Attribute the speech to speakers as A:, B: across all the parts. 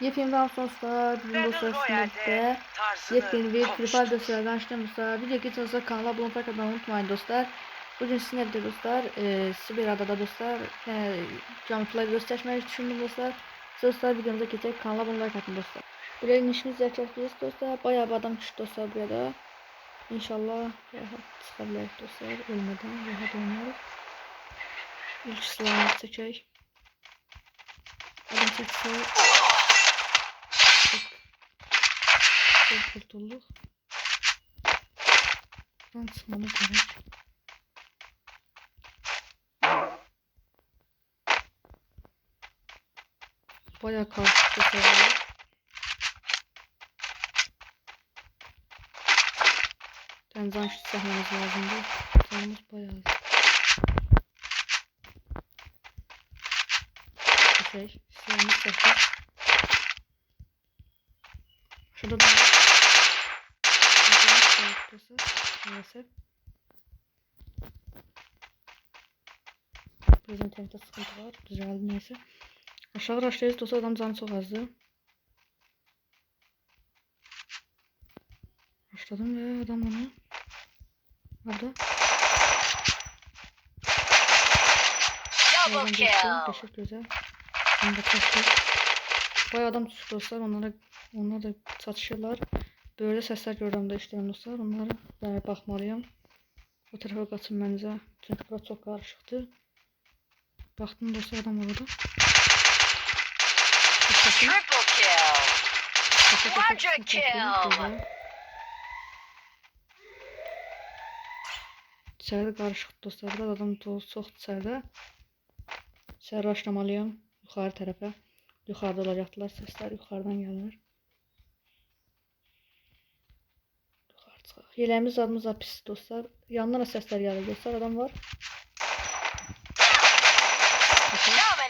A: Yepyeni dostlar. Bugün dostlar sınıfta yepyeni bir Free Fire dostlar karşınızda. Video geçiyorsa kanala abone olmayı unutmayın dostlar. Bugün sizinle birlikte dostlar e, Sibira'da dostlar e, Jump'la göstermeyi düşündüm dostlar. Dostlar videomuza geçecek kanala abone olmayı atın dostlar. Buraya inişimiz yapacağız dostlar. Bayağı bir adam çıktı dostlar burada. İnşallah rahat çıkabiliriz dostlar. Ölmeden rahat oynarız. İlk silahımızı çekeyim. Adam çekse çok kurtulduk. Buradan çıkmamız gerek. Bayağı karışık seviyor. Tenzan şu sahnemız lazımdı. Canımız bayağı az. Şey, silahımız çekti. Şurada da Şurada noktası maalesef. Bizim internette sıkıntı var. Düzeldi neyse. Aşağı raşlayız dostlar adam canı çok azdı. Raşladım ve adam bana Orada.
B: Double kill.
A: Teşekkür güzel. Onu da kaçtı. Bayağı adam tuttu dostlar. Onlara, onlar da çatışırlar. Böyle sesler görürüm de işləyirəm dostlar. Onlara yani baxmalıyam. O tarafa qaçım məncə. Çünki bura çox qarışıqdır. Baxdım dostlar adam orada.
B: Triple kill. Quadra kill.
A: İçeride karışık dostlar. Burada adam dolu çok içeride. İçeri başlamalıyım. Yukarı tarafa. Yukarıda olacaklar. Sesler yukarıdan Yeleğimiz adımız pis dostlar. Yandan da sesler gelir dostlar. Adam var.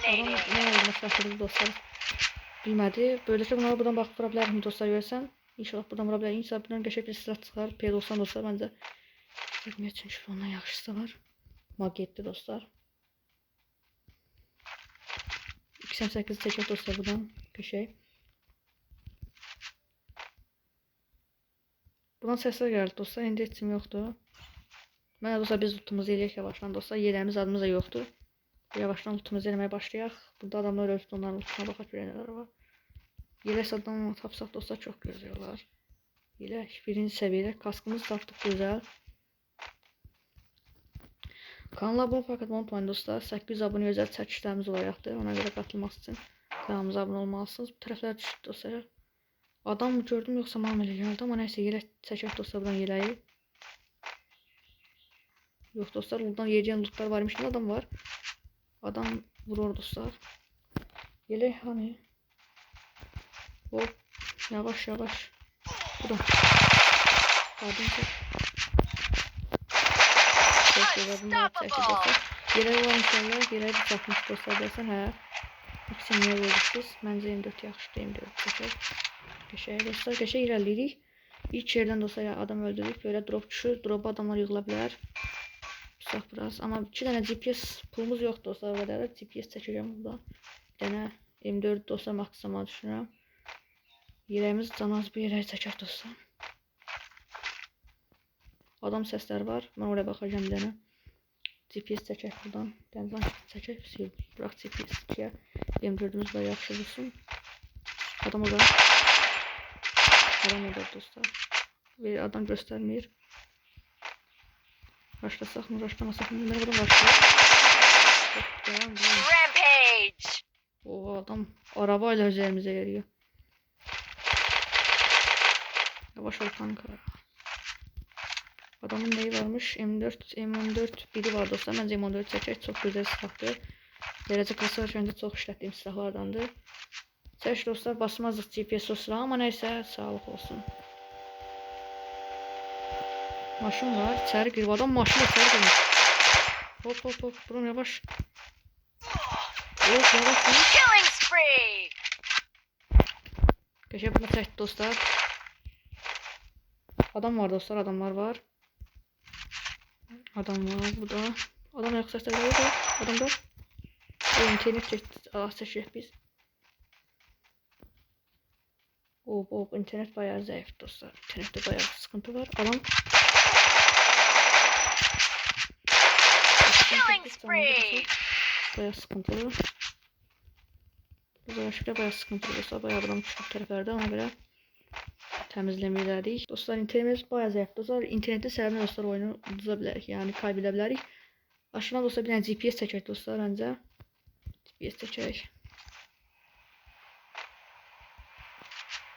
A: Adam ne olmuş şaşırdı dostlar. Bilmədi. Böyləliklə bunlara buradan baxıb vura bilərəm dostlar görsən. İnşallah buradan vura bilərəm. İnşallah buradan qəşəng bir silah çıxar. P90 dostlar məncə. Bilmək üçün şu ondan yaxşısı var. Magetli dostlar. 208 çəkək dostlar buradan. Qəşəng. Buradan səslər gəldi dostlar. İndi heç kim yoxdur. Mənə dostlar biz lootumuzu eləyək yavaşdan dostlar. Yerlərimiz adımız da yoxdur. Yavaştan lootumuzu eləməyə başlayaq. Burada adamlar ölüb onların lootuna baxaq nələr var. Yelək adam tapsaq dostlar çox gözəl olar. Yelək birinci səviyyə. Kaskımız tapdıq gözəl. Kanala abone olmayı unutmayın dostlar. 800 abone özel çəkişlərimiz olacaqdır. Ona görə qatılmaq üçün kanalımıza abone olmalısınız. Bu tərəflər düşdü dostlar. Adam mı gördüm yoxsa mənim elə gəldi amma nəysə yerə çəkək dostlar buradan yeleği. Yox dostlar buradan yiyeceğin lootlar varmış. Ne adam var? Adam vurur dostlar. Yelek hani? Hop. Yavaş yavaş. Buradan. Pardon. Çok güzel bunlar çəkdi var inşallah. Yeleği bir çatmış dostlar dersen hə. İkisini niyə vurduq biz? Məncə 24 yaxşıdır 24 çəkək. Qəşəng dostlar. Qəşəng irəliyirik. İlk yerdən dostlar ya adam öldürürük. Böyle drop düşür. Drop adamlar yığıla bilər. Tutaq biraz. Amma 2 dənə GPS pulumuz yoxdur dostlar. O qədər GPS çəkəcəm buradan. Bir dənə M4 dostlar maksimuma düşünürəm. Yerimiz canaz bir yerə çəkək dostlar. Adam səsləri var. Mən oraya baxacağam bir dənə. GPS çəkək buradan. Dənizdən çəkək. Sil. Bırax GPS 2-yə. M4'ümüz də yaxşı vursun. Adam orada. Adam orada dostlar. Bir adam göstərmir. Başlasaq mı, başlamasaq mı? Başlayaq. Hop, Devam.
B: Rampage.
A: O adam arabayla üzerimize geliyor. Yavaş ol kanka. Adamın neyi varmış? M4, M14 biri var dostlar. Bence M14 çəkək. Çox gözəl silahdır. Beləcə kasa öncə çox işlətdiyim silahlardandır. Çək dostlar, basmazdıq GPS o silah, amma nəysə, sağlıq olsun. Maşın var, içəri girib. Adam maşın içəri girmiş. Hop hop hop, buram yavaş. Hop yavaş.
B: Killing spree.
A: Köşe bunu çəkdi dostlar. Adam var dostlar, adamlar var. Adam var burada. Adam ayak sesleri var da. Adam da. İnternet çekti. Ah çekecek biz. Hop hop internet bayağı zayıf dostlar. İnternette bayağı sıkıntı var.
B: Spree.
A: Bayağı sıkıntılı. Bu savaşta bayağı sıkıntılı dostlar. Bayağı adam çıkıp tərəflərdə ona görə təmizləməyədik. Dostlar internetimiz bayağı zayıf dostlar. İnternetdə səhvlə dostlar oyunu uduza bilərik. Yəni kaybedə bilərik. Aşağıdan dostlar bir dənə GPS çəkək dostlar məncə. GPS çəkək.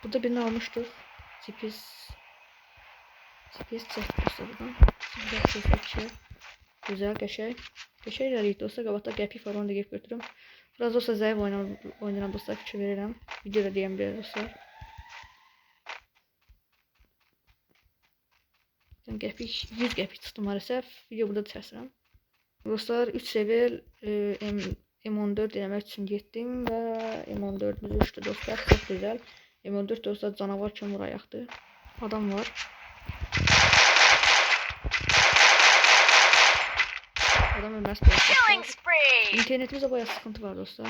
A: Burada birini almışdıq. GPS GPS çəkdik dostlar buradan. GPS çəkək. Güzel qəşəng. Qəşəng irəliyik dostlar. Qabaqda qəpik var onu da gəlib götürüm. Biraz olsa zəif oynayan, oynayan dostlar fikir verirəm. Videoda deyəm belə dostlar. Yəni qəpik 100 qəpik çıxdı maalesef. Video burada çəkirəm. Dostlar 3 seviye e, M M14 denemek için gittim ve M14'ümüz uçtu dostlar. Çok güzel. M14 dostlar canavar kimi vurayaqdı. Adam var. Adam ölmez dostlar. İnternetimizde bayağı sıkıntı var dostlar.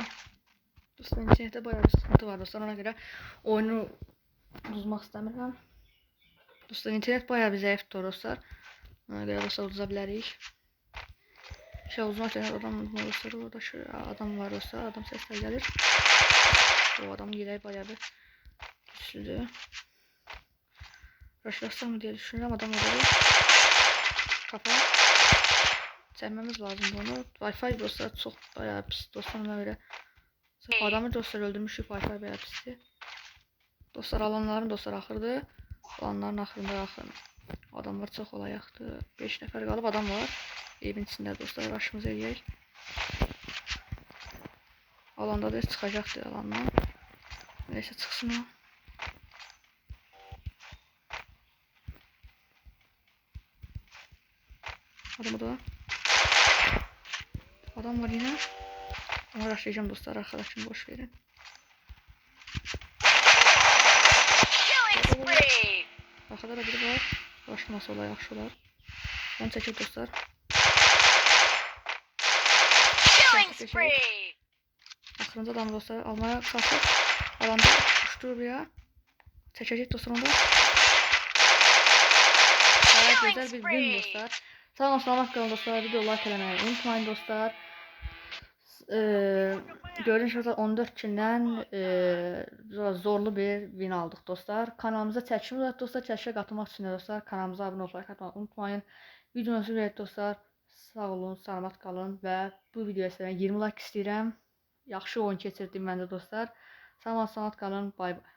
A: Dostlar internette bayağı bir sıkıntı var dostlar. Ona göre oyunu uzmaq istəmirəm. Dostlar internet bayağı bir zayıfdır dostlar. Ona göre dostlar uduza bilərik. Şey uzmaq üçün adam dostlar. Orada şu adam var dostlar. Adam sesler gelir. O adam yelək bayağı bir güçlüdür. Raşlasam mı diye düşünüyorum. Adam orada. Kafa. Çəkməmiz lazımdır onu. Wi-Fi dostlar çox bayağı pis dostlar ona görə. Sırf Adamı dostlar öldürmüşük Wi-Fi bayağı pisdir. Dostlar alanların dostlar axırdı. Alanların axırında axın. Adamlar çox olayaqdı. 5 nəfər qalıb adam var. Evin içində dostlar başımıza eləyək. Alanda da çıxacaqdı alandan. Neyse çıxsın o. Adamı da. Adam var yine. Ama başlayacağım dostlar arkadaşım boş verin.
B: Killing spree.
A: Arkada da biri var. Başlaması olay yaxşı olar. Onu çəkək dostlar.
B: Killing
A: Teşekkür
B: spree.
A: Axırıncı adam dostlar almaya kalkıp alanda uçtu buraya. Çəkəcək dostlar onda. Güzel bir gün dostlar. Sağ olun selamat kalın dostlar. Video like eləməyi unutmayın dostlar. Ee, gördüğünüz gibi 14 gündən e, zorlu bir win aldıq dostlar. Kanalımıza çəkimi var dostlar. Çəkişə qatılmaq üçün dostlar kanalımıza abunə olmayı like unutmayın. Videonuzu beğenip dostlar. Sağ olun, salamat qalın və bu videoya sizdən 20 like istəyirəm. Yaxşı oyun keçirdim məndə dostlar. Olun, salamat qalın. Bay bay.